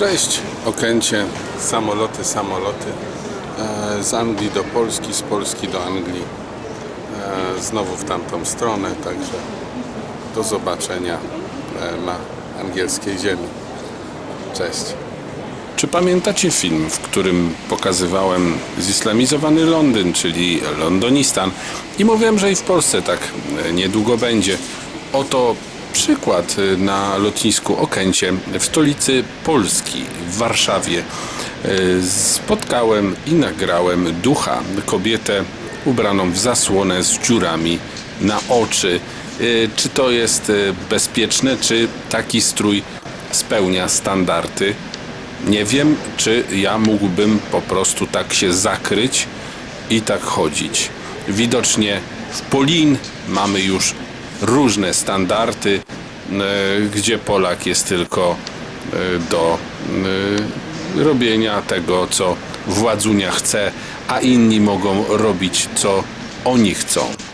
Cześć, Okęcie, samoloty, samoloty. E, Z Anglii do Polski, z Polski do Anglii. E, Znowu w tamtą stronę, także do zobaczenia e, na angielskiej ziemi. Cześć. Czy pamiętacie film, w którym pokazywałem zislamizowany Londyn, czyli Londonistan i mówiłem, że i w Polsce tak niedługo będzie. Oto przykład e, na lotnisku Okęcie w stolicy Polski, w Warszawie. E, Spotkałem i nagrałem ducha, kobietę ubraną w zasłonę z dziurami na oczy. E, Czy to jest bezpieczne, czy taki strój spełnia standardy? Nie wiem, czy ja mógłbym po prostu tak się zakryć i tak chodzić. Widocznie w Polin mamy już różne standardy, e, gdzie Polak jest tylko e, do e, robienia tego, co władzunia chce, a inni mogą robić, co oni chcą.